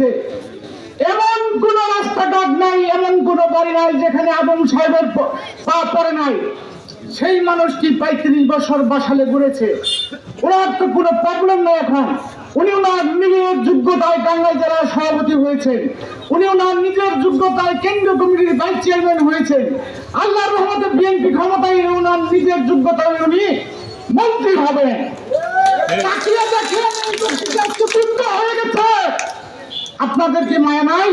হয়েছে এমন কোন রাস্তাঘাট নাই, এমন কোন বাড়ি নাই যেখানে আদম সাহেবের পা পড়ে নাই। সেই মানুষটি পঁয়ত্রিশ বছর বাসালে ঘুরেছে? ওনার তো কোনো প্রবলেম নেই এখন। উনি ওনার নিজের যোগ্যতায় টাঙ্গাই জেলার সভাপতি হয়েছেন, উনি ওনার নিজের যোগ্যতায় কেন্দ্রীয় কমিটির ভাইস চেয়ারম্যান হয়েছেন। আল্লাহ রহমতে বিএনপি ক্ষমতায় ওনার নিজের যোগ্যতায় উনি মন্ত্রী হবেন। আপনাদের কি মায়া নাই?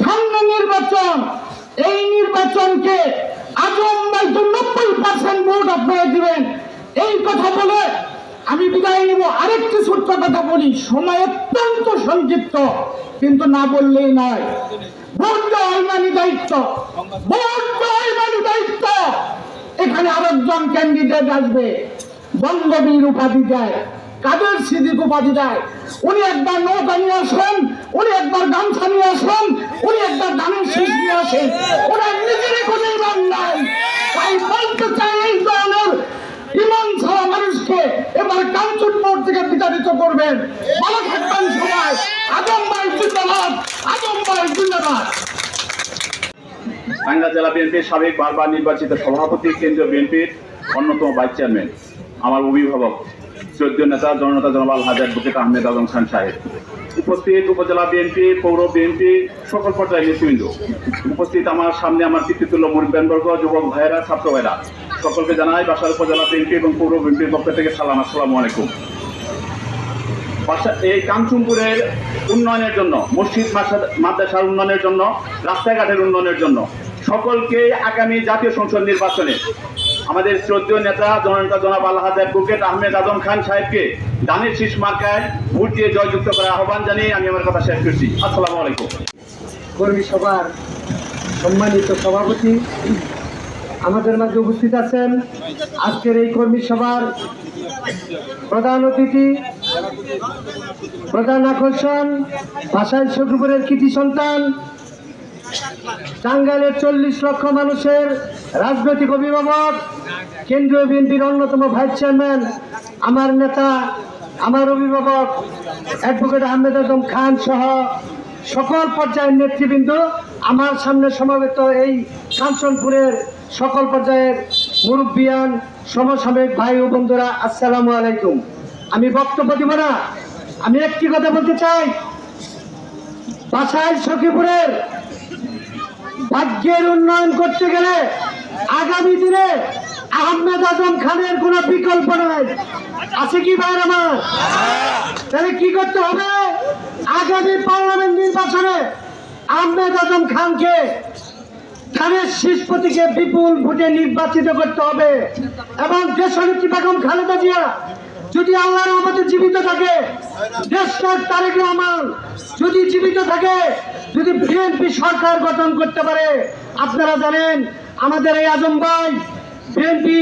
সামনে নির্বাচন। এই নির্বাচনকে এই কথা বলে আমি বিদায় নেব। আরেকটি কথা বলি, সময় অত্যন্ত সংক্ষিপ্ত, কিন্তু না বললেই নয়। দায়িত্ব। ভোট দেওয়া ইমানি দায়িত্ব। এখানে আরেকজন ক্যান্ডিডেট আসবে, বঙ্গবীর উপাধি দেয় কাদের সিদ্দিক উপাধি দেয়। উনি একবার নৌকা নিয়ে গামছা নিয়ে আসেন, উনি একবার ধানের শীষ নিয়ে আসেন ওনার নিজের কোনো ইমান নাই। তাই বলতে চাই এই ধরনের ইমান ছাড়া মানুষকে এবার কাঞ্চনপুর থেকে বিতাড়িত করবেন। ভালো থাকবেন সবাই। আদম ভাই জিন্দাবাদ। আদম ভাই জিন্দাবাদ। টাঙ্গা জেলা বিএনপির সাবেক বারবার নির্বাচিত সভাপতি, কেন্দ্রীয় বিএনপির অন্যতম ভাইস চেয়ারম্যান। আমার অভিভাবক। চৌদ্দ নেতা, জননেতা জনবাল হাজার বুকেট আহমেদ আজম খান সাহেব। উপস্থিত উপজেলা বিএনপি, পৌর বিএনপি, সকল পর্যায়ের নেতৃবৃন্দ। উপস্থিত আমার সামনে আমার পিতৃতুল্য মুরব্বানবর্গ যুবক ভাইয়েরা, ছাত্র ভাইরা সকলকে জানাই বাসার উপজেলা বিএনপি এবং পৌর বিএনপির পক্ষ থেকে সালাম, আসসালামু আলাইকুম। এই কাঞ্চনপুরের উন্নয়নের জন্য, মসজিদ মাসা- মাদ্রাসার উন্নয়নের জন্য, রাস্তাঘাটের উন্নয়নের জন্য, সকলকে আগামী জাতীয় সংসদ নির্বাচনে আমাদের শ্রদ্ধেয় নেতা জননেতা জনাব আল্লাহ বুকেট আহমেদ আজম খান সাহেবকে দানের শীষ মার্কায় ভোট দিয়ে জয়যুক্ত করার আহ্বান জানিয়ে আমি আমার কথা শেষ করছি। আসসালামু আলাইকুম। কর্মী সভার সম্মানিত সভাপতি, আমাদের মাঝে উপস্থিত আছেন আজকের এই কর্মী সভার প্রধান অতিথি, প্রধান আকর্ষণ ভাষায় শকুপুরের কৃতি সন্তান, টাঙ্গাইলের চল্লিশ লক্ষ মানুষের রাজনৈতিক অভিভাবক কেন্দ্রীয় বিএনপির অন্যতম ভাইস চেয়ারম্যান, আমার নেতা, আমার অভিভাবক, অ্যাডভোকেট আহমেদ আজম খান সহ সকল পর্যায়ের নেতৃবৃন্দ আমার সামনে সমবেত এই কাঞ্চনপুরের সকল পর্যায়ের মুরব্বিয়ান, সমসাময়িক ভাই ও বন্ধুরা, আসসালামু আলাইকুম। আমি বক্তব্য দিব না। আমি একটি কথা বলতে চাই। বাসাইল সখীপুরের ভাগ্যের উন্নয়ন করতে গেলে আগামী দিনে আহমেদ আজম খানের কোনো বিকল্প নাই। আছে কি ভাই আমার? তাহলে কি করতে হবে? আগামী পার্লামেন্ট নির্বাচনে আহমেদ আজম খানকে, খানের শীষ প্রতীকে বিপুল ভোটে নির্বাচিত করতে হবে। এবং দেশনেত্রী বেগম খালেদা জিয়া, যদি আল্লাহর রহমতে জীবিত থাকে, দেশটার তারেক রহমান যদি জীবিত থাকে, যদি বিএনপি সরকার গঠন করতে পারে, আপনারা জানেন, আমাদের এই আজম ভাই বিএনপি,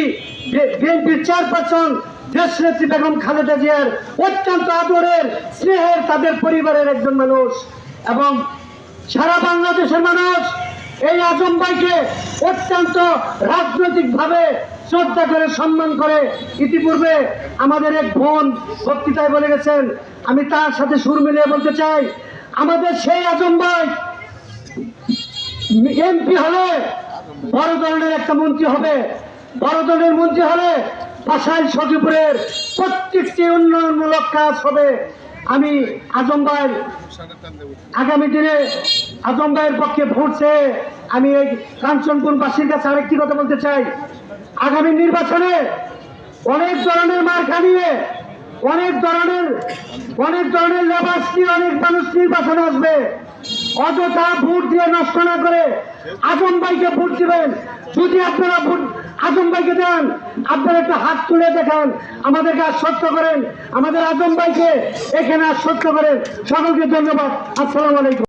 বিএনপির চেয়ারপারসন দেশ নেত্রী বেগম খালেদা জিয়ার অত্যন্ত আদরের স্নেহের তাদের পরিবারের একজন মানুষ এবং সারা বাংলাদেশের মানুষ এই আজম ভাইকে অত্যন্ত রাজনৈতিকভাবে শ্রদ্ধা করে, সম্মান করে ইতিপূর্বে আমাদের এক বোন বক্তৃতায় বলে গেছেন, আমি তার সাথে সুর মিলিয়ে বলতে চাই, আমাদের সেই আজম ভাই এমপি হলে বড় ধরনের একটা মন্ত্রী হবে। ধরনের মন্ত্রী হলে পাশাই সখীপুরের প্রত্যেকটি উন্নয়নমূলক কাজ হবে। আমি আজম আগামী দিনে আজম ভাইয়ের পক্ষে ভোট চেয়ে আমি এই কাঞ্চনপুরবাসীর কাছে আরেকটি কথা বলতে চাই। আগামী নির্বাচনে অনেক ধরনের মার নিয়ে অনেক ধরনের অনেক ধরনের লেবাস অনেক মানুষ নির্বাচনে আসবে। অযথা ভোট দিয়ে নষ্ট না করে আজম ভাইকে ভোট দিবেন। যদি আপনারা ভোট আজম ভাইকে দেন, আপনারা একটা হাত তুলে দেখান, আমাদেরকে সত্য করেন। আমাদের আজম ভাইকে এখানে সত্য করেন। সকলকে ধন্যবাদ। আসসালামু আলাইকুম।